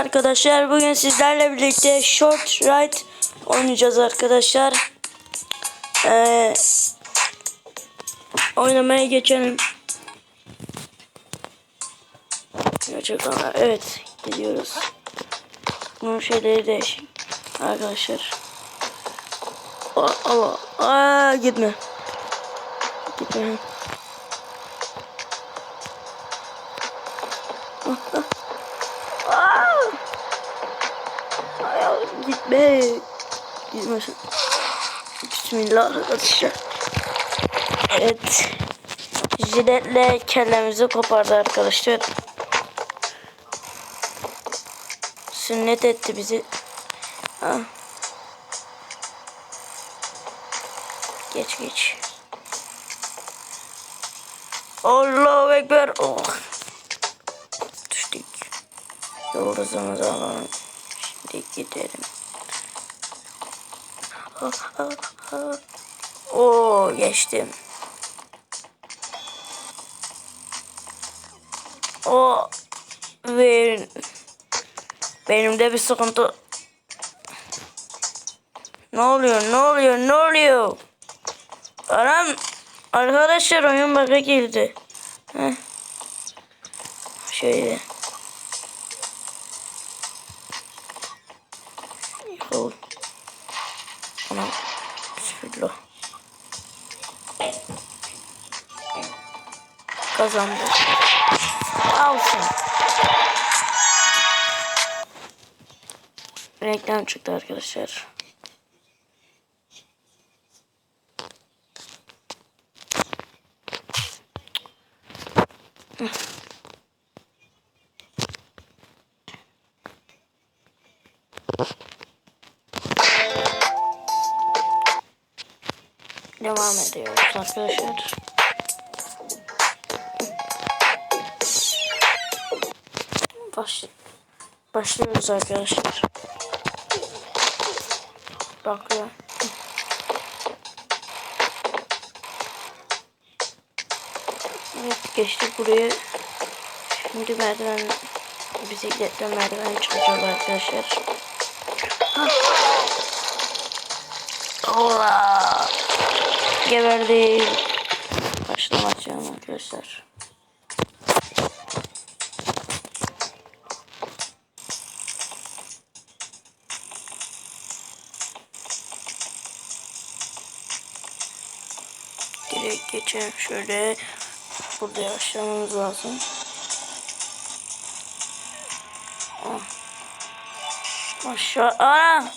Arkadaşlar bugün sizlerle birlikte Short Ride oynayacağız arkadaşlar. Ee, oynamaya geçelim. Gerçekten evet gidiyoruz. Bunun şeyleri değişik arkadaşlar. Aa, aa, gitme. Gitme. Ay, gitme. Gitmesin. Bismillah arkadaşlar. Evet. Jiletle kellemizi kopardı arkadaşlar. Sünnet etti bizi. Ha. Geç geç. Allahu Ekber. Oh. Düştük. Yıldızımızı alalım. Şimdi gidelim. Oo geçtim. O ve benim de bir sıkıntı. Ne oluyor? Ne oluyor? Ne oluyor? Anam arkadaşlar oyun bug'a girdi. Heh. Şöyle. Kazandı. Alsın. Reklam çıktı arkadaşlar. Devam ediyoruz arkadaşlar. Baş, başlıyoruz arkadaşlar. Bakıyor. Evet geçtik buraya. Şimdi merdiven bisikletle merdiven çıkacağız arkadaşlar. Allah. Geberdi. Başlamayacağım arkadaşlar. Direkt şöyle. Burada yavaşlamamız lazım. Ah. Aşağı. Ana.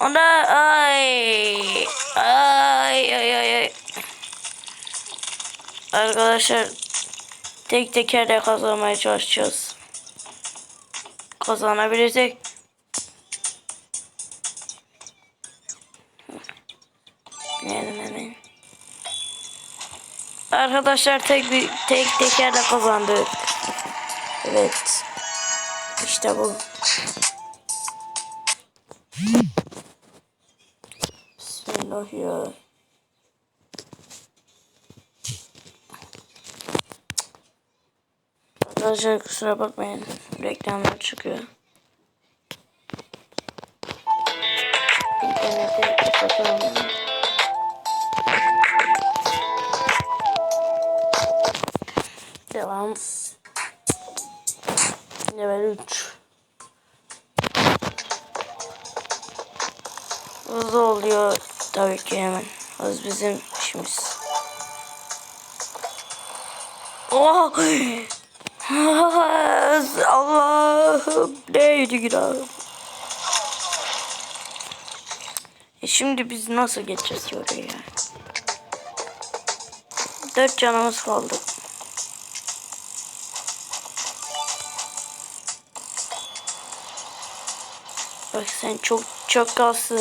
Ana. Ay. Ay ay ay. Arkadaşlar tek tekerle kazanmaya çalışacağız. Kazanabilirsek Arkadaşlar tek bir tek tekerle kazandık. Evet. İşte bu. Bismillah ya. Arkadaşlar kusura bakmayın. Reklamlar çıkıyor. Level 3. Hızlı oluyor tabii ki hemen. Hız bizim işimiz. Oh! Allah'ım neydi günahım? E şimdi biz nasıl geçeceğiz oraya? Dört canımız kaldı. Sen çok çok kalsın.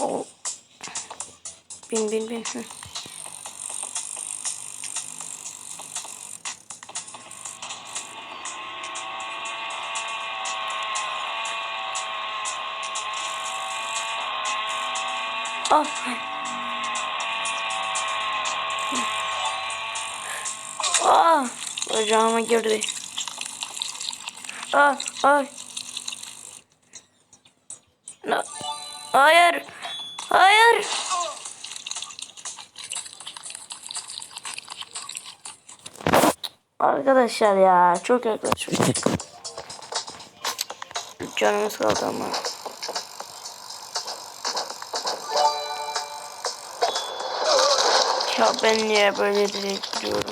O. Bin bin bin. Hı. Ah. Ah. Bacağıma girdi. Ah, ay. Na- Hayır. Hayır. Arkadaşlar ya çok yaklaşmıştık. Canımız kaldı ama. Ya ben niye böyle direkt gidiyorum?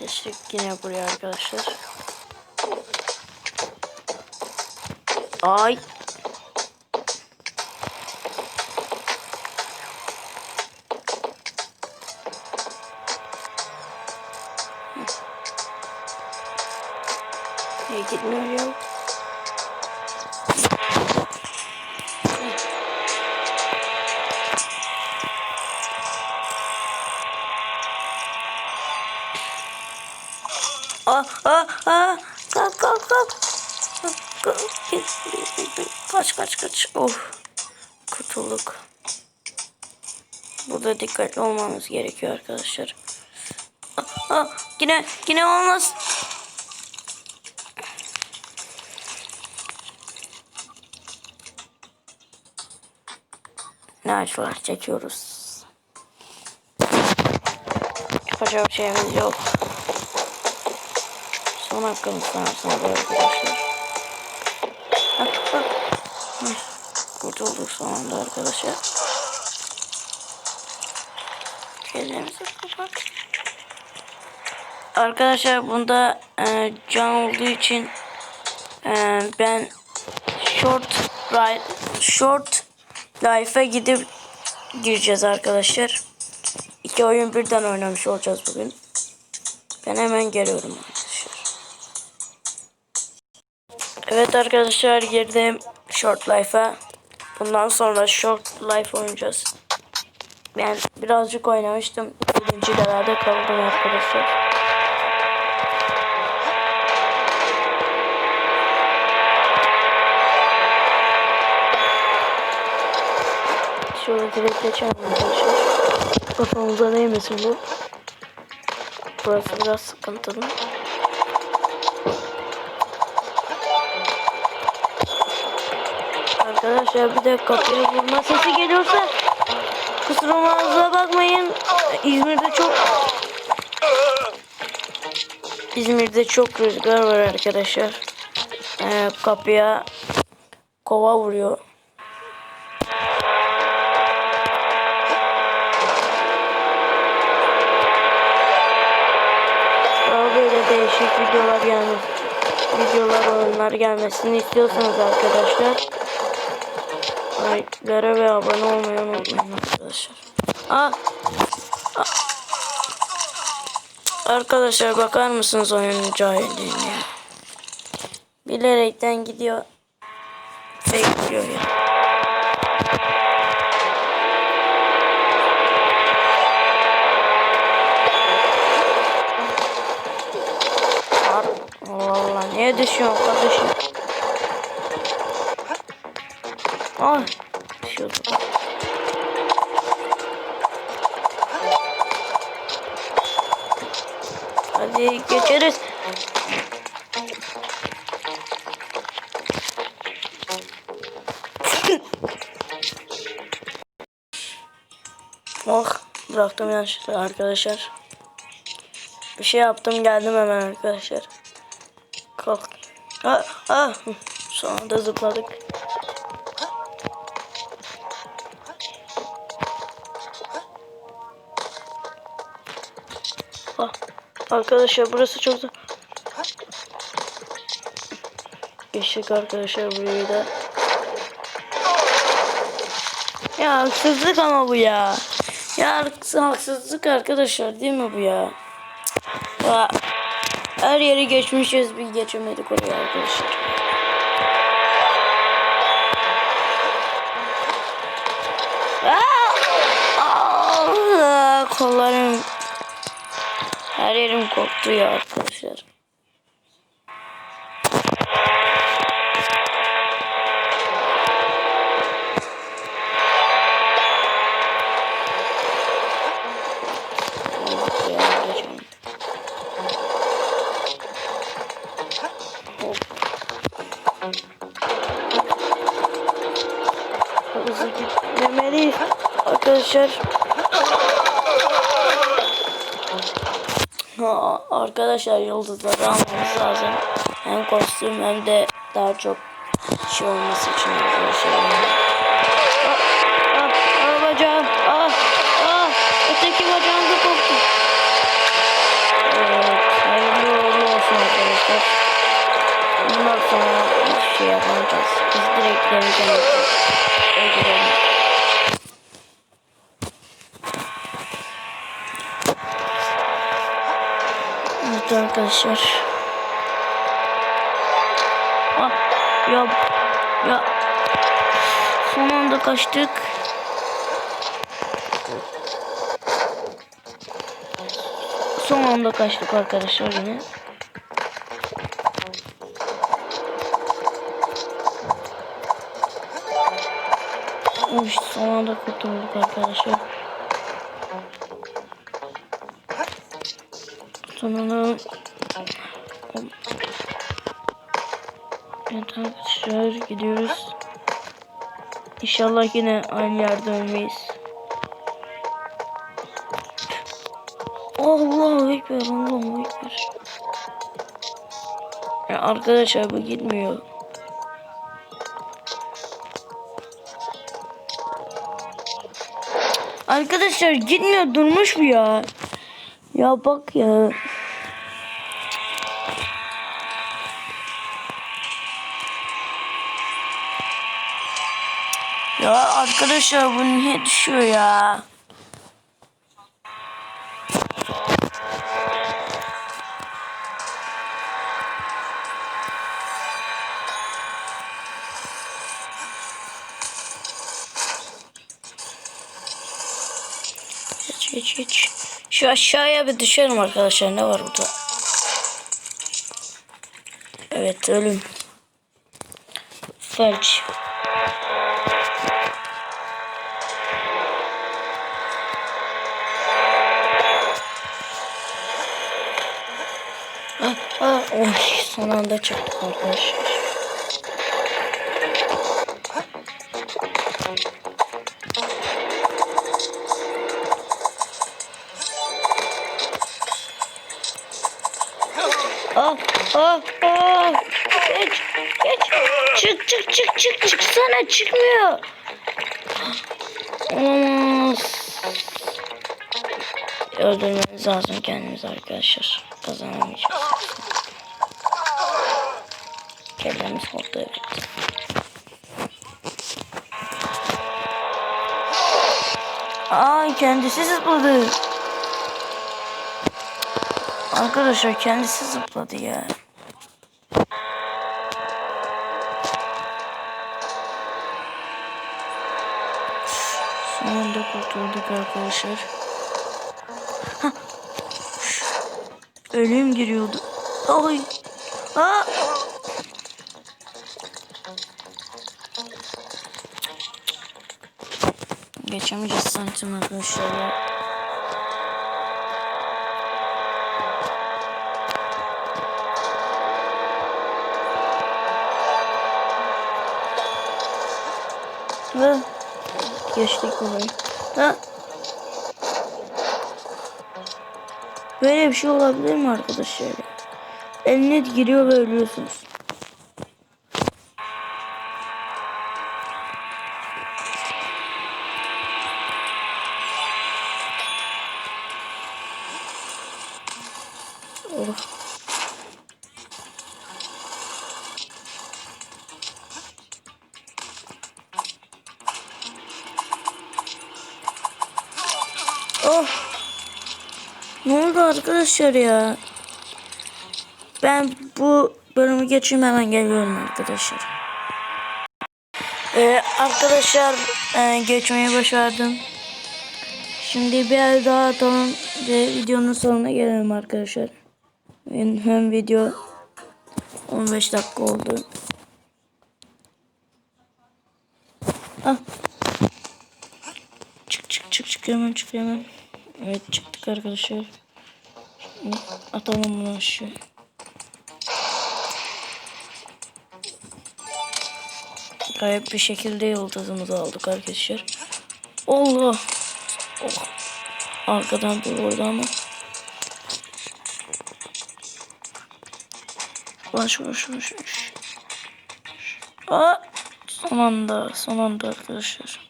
Geçtik yine buraya arkadaşlar. Ay. Niye gitmiyor? Ah ah ah kalk kalk kalk. Kaç kaç kaç. Of. Kurtulduk. Burada dikkatli olmamız gerekiyor arkadaşlar. Ah, ah, yine yine olmaz. Ne acılar çekiyoruz. Yapacak bir şeyimiz yok. Son hakkımız bu arkadaşlar. Bak bak. Hı. Kurtulduk son anda arkadaşlar. Ellerimizi kapat. Arkadaşlar bunda e, can olduğu için e, ben short ride short life'e gidip gireceğiz arkadaşlar. İki oyun birden oynamış olacağız bugün. Ben hemen geliyorum Evet arkadaşlar girdim Short Life'a. Bundan sonra Short Life oynayacağız. Ben birazcık oynamıştım. Birinci levelde kaldım arkadaşlar. Şöyle direkt geçelim arkadaşlar. Kafamıza değmesin bu. Burası biraz sıkıntılı. Arkadaşlar bir de kapıya vurma sesi geliyorsa kusurumuza bakmayın. İzmir'de çok İzmir'de çok rüzgar var arkadaşlar. Ee, kapıya kova vuruyor. Böyle değişik videolar gelmesi, videolar oyunlar gelmesini istiyorsanız arkadaşlar like'lara ve abone olmayı unutmayın arkadaşlar. Aa, aa. Arkadaşlar bakar mısınız oyunun cahilliğine? Bilerekten gidiyor. Bekliyor ya. Allah niye düşüyorsun kardeşim? Ay düşüyordum. Hadi geçeriz. oh bıraktım yanlışlıkla arkadaşlar. Bir şey yaptım geldim hemen arkadaşlar. Kalk. Ah, ah. Son anda zıpladık. Arkadaşlar burası çok da... Geçtik arkadaşlar burayı da. Ya haksızlık ama bu ya. Ya haksızlık arkadaşlar değil mi bu ya? Her yeri geçmişiz bir geçemedik oraya arkadaşlar. Aa! Kollarım her yerim koptu ya arkadaşlar. Hızlı gitmemeliyiz arkadaşlar. Ha, arkadaşlar yıldızları almamız lazım. Hem kostüm hem de daha çok şey olması için arkadaşlar. Ah, ah, ah bacağım. Ah, ah, öteki bacağım da koptu. Evet, hayırlı uğurlu olsun arkadaşlar. Bundan sonra hiçbir şey yapamayacağız. Biz direkt deneyeceğiz. Öldürelim. Evet arkadaşlar. Ah, ya, ya. Son anda kaçtık. Son anda kaçtık arkadaşlar yine. Uy, son anda kurtulduk arkadaşlar. Sonunda Evet arkadaşlar gidiyoruz. İnşallah yine aynı yerde ölmeyiz. Allahu Ekber, Allahu Ekber. Ya arkadaşlar bu gitmiyor. Arkadaşlar gitmiyor durmuş mu ya? Ya bak ya. Ya arkadaşlar bu niye düşüyor ya? Geç geç geç. Şu aşağıya bir düşelim arkadaşlar. Ne var burada? Evet ölüm. Felç. Ah, ah, oy, son anda çıktık arkadaşlar. Ah, ah, ah. Geç, geç. Çık, çık, çık, çık, çıksana çıkmıyor. Olamaz. Öldürmemiz lazım kendimizi arkadaşlar. Kazanamayacağız. Kellemiz oldu evet. Ay kendisi zıpladı. Arkadaşlar kendisi zıpladı ya. Sonunda kurtulduk arkadaşlar. Hah. Ölüm giriyordu. Ay. Aa. Geçemeyeceğiz santim arkadaşlar ya. Ve geçtik burayı. Ha. Böyle bir şey olabilir mi arkadaşlar? Eline giriyor ve ölüyorsunuz. Arkadaşlar ya? Ben bu bölümü geçeyim hemen geliyorum arkadaşlar. Ee, arkadaşlar e, geçmeyi başardım. Şimdi bir el daha atalım ve videonun sonuna gelelim arkadaşlar. Hem- Hem video 15 dakika oldu. Ah. Çık çık çık çık hemen çık hemen. Evet çıktık arkadaşlar. Atalım bunu aşağı. Gayet bir şekilde yıldızımızı aldık arkadaşlar. Allah. Oh. Arkadan bir vurdu ama. Baş baş baş. Aa, son anda, son anda arkadaşlar.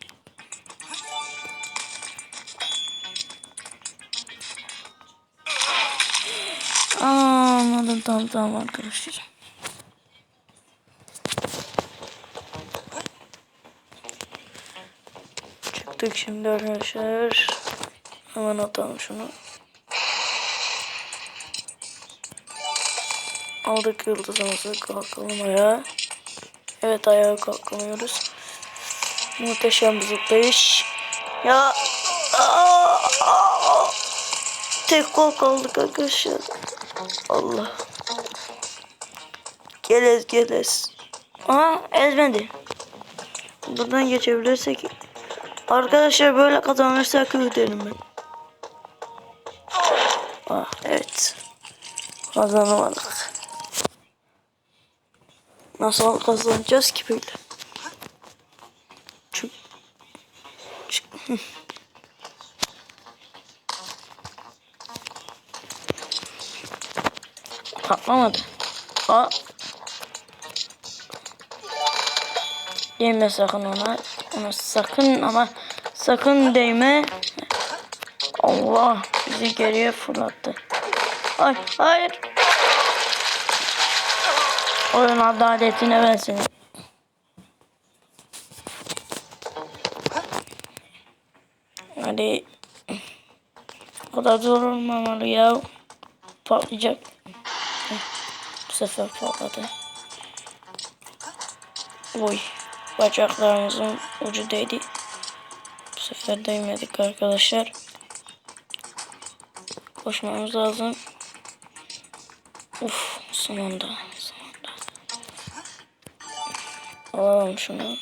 Anladım tamam tamam arkadaşlar. Çıktık şimdi arkadaşlar. Hemen atalım şunu. Aldık yıldızımızı kalkalım ayağa. Evet ayağa kalkamıyoruz. Muhteşem bir zıplayış. Ya Aa! Aa! tek kol kaldık arkadaşlar. Allah. Gelez gelez. Aha ezmedi. Buradan geçebilirsek. Arkadaşlar böyle kazanırsak öderim ben. Ah evet. Kazanamadık. Nasıl kazanacağız ki böyle? Çık. Çık. Patlamadı. Aa. Değme sakın ona. Ona sakın ama sakın değme. Allah bizi geriye fırlattı. Ay hayır. Oyun adaletine ben seni. Hadi. O kadar zor olmamalı ya. Patlayacak. Sefer patladı. Oy. Bacaklarımızın ucu değdi. Bu sefer değmedik arkadaşlar. Koşmamız lazım. Uf sonunda. Sonunda. Alalım şunu.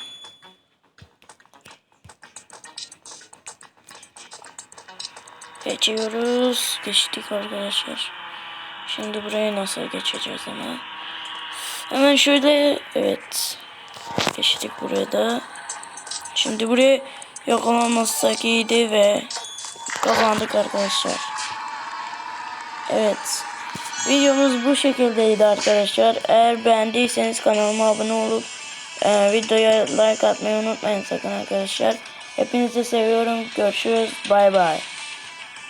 Geçiyoruz. Geçtik arkadaşlar. Şimdi buraya nasıl geçeceğiz hemen? Hemen şöyle evet. Geçtik buraya da. Şimdi buraya yakalanmazsak iyiydi ve kazandık arkadaşlar. Evet. Videomuz bu şekildeydi arkadaşlar. Eğer beğendiyseniz kanalıma abone olup e, videoya like atmayı unutmayın sakın arkadaşlar. Hepinizi seviyorum. Görüşürüz. Bay bay.